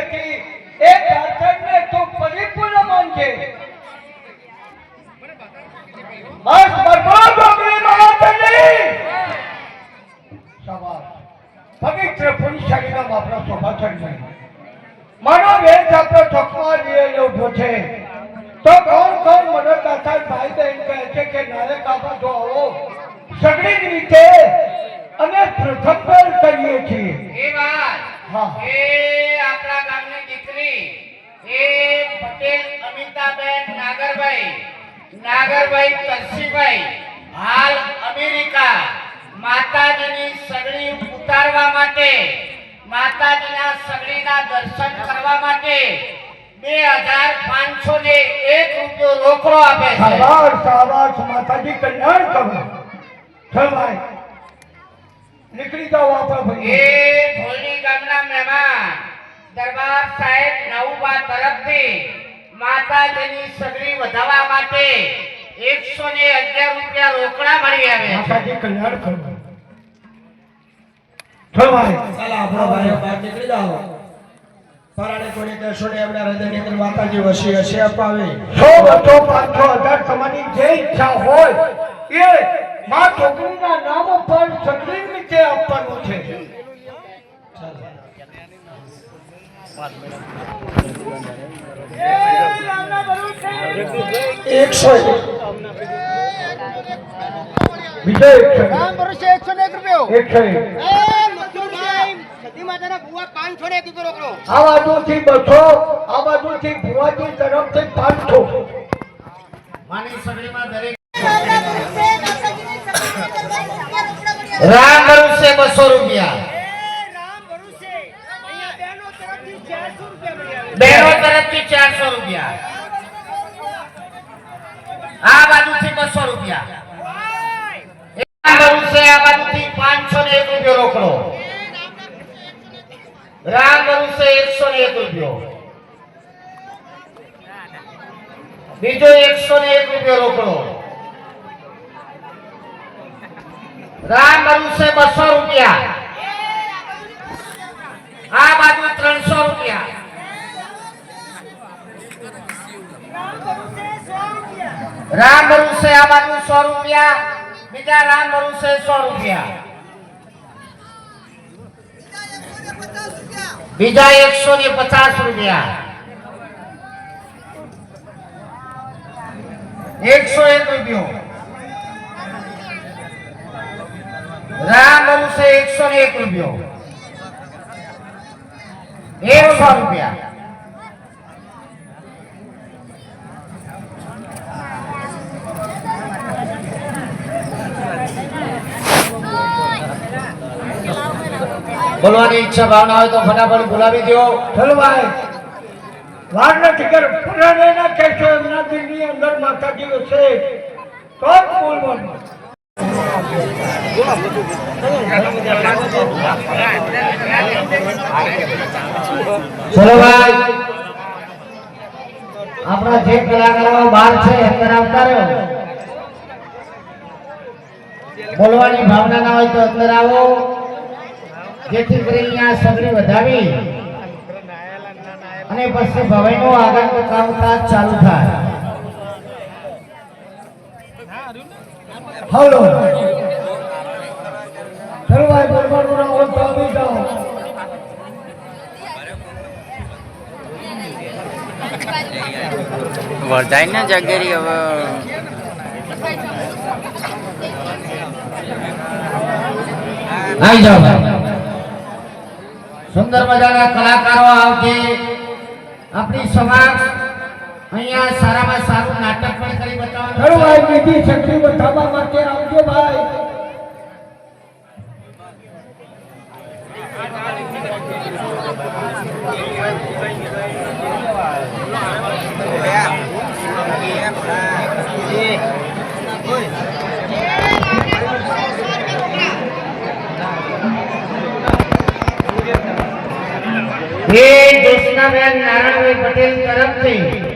હતી. એ દાતણને તું પરિપૂર્ણ માનજે. બસ, બરબાદ બગડી માતની સવાલ પવિત્ર પુરુષાઈના બાપરા સ્વભાચન નહીં માનો વેદ આપણો ચકવા લઈએ ઊભો છે. તો કોણ કોણ મનોદાતા ભાઈ બહેન કહે છે કે નારે કાપા તો આવો. સગડી રીતે અને પૃથક કરીએ છીએ. એ વાત. એ આપણા ગામની દીકરી એ પટેલ અમિતાબેન નાગરભાઈ નાગરભાઈ તલસીભાઈ હાલ અમેરિકા માતાજીની સગડી ઉતારવા માટે માતાજીના સગડીના દર્શન કરવા માટે બે હજાર પાંચસો ને એક રૂપિયો રોકડો આપે છે. માતાજી કલ્યાણ કરો. ભાઈ નીકળી જાઓ આપણા એ ભોલી ગામના મહેમાન દરબાર સાહેબ નવબા તરફથી માતાજીની સગરી વધારવા માટે એકસો ને અગિયાર રૂપિયા રોકડા મળી આવે. માતાજી કલ્યાણ કરો ચલ ભાઈ ચાલો આપણો ભાઈઓ બહાર નીકળી જાઓ. પરાણે કોઈને કહેશો ને એમના હૃદયની અંદર માતાજી વસી હશે અપાવે. સો બસો પાંચસો હજાર તમારી જે ઈચ્છા હોય એ માં છોકરીના નામ ઉપર સગડી નીચે આપવાનું છે. એકસો બીજો એકસો એકસો ને એક રૂપિયો. એકસો આ બાજુથી બસો આ બાજુથી ભુવાજી તરફથી પાંચસો. માની સગડીમાં દરેક રામ રામ ભરુસે બસો રૂપિયા. બહેનો તરફથી ચારસો રૂપિયા. આ બાજુથી બસો રૂપિયા. રામ ભરોસે આ બાજુથી પાંચસો ને એક રૂપિયો રોકડો. રામ ભરુસે એકસો ને એક રૂપિયો. બીજો એકસો ને એક રૂપિયો રોકડો. રામ ભરોસે બસો રૂપિયા. આ બાજુ ત્રણસો રૂપિયા. રામ ભરોસે આ બાજુ સો રૂપિયા. બીજા રામ ભરોસે સો રૂપિયા. બીજા એકસો ને પચાસ રૂપિયા. એકસો એક રૂપિયો. રામ એકસો ને એક રૂપિયો. એકસો રૂપિયા. બોલવાની ઈચ્છા ભાવના હોય તો ફટાફટ બોલાવી દો. ઠલવાય ભાઈ વાર નથી કર પુરાણે ના કહેશો, એમના દિલની અંદર માતાજી હશે તો બોલવાનું? ચલો ભાઈ. આપણા જે કલાકારો બહાર છે અંદર આવતા બોલવાની ભાવના ના હોય તો અંદર આવો. જેથી કરીને આ સગડી વધાવી. અને પછી ભવાઈનું આગળનું કામકાજ ચાલુ થાય. હાલો ચલો ભાઈ બોલવાનું ના હોય તો આવી જાઓ વરદાય ને જગેરી હવે આવી જાઓ ભાઈ. સુંદર મજાના કલાકારો આવશે આપણી સમાજ અહીંયા સારામાં સારું નાટક પણ કરી ચલો બતાવવાનું ભાઈ છે. બીજી શક્તિ બતાવવા માટે એ જોશનાબેન નારાયણભાઈ પટેલ તરફથી.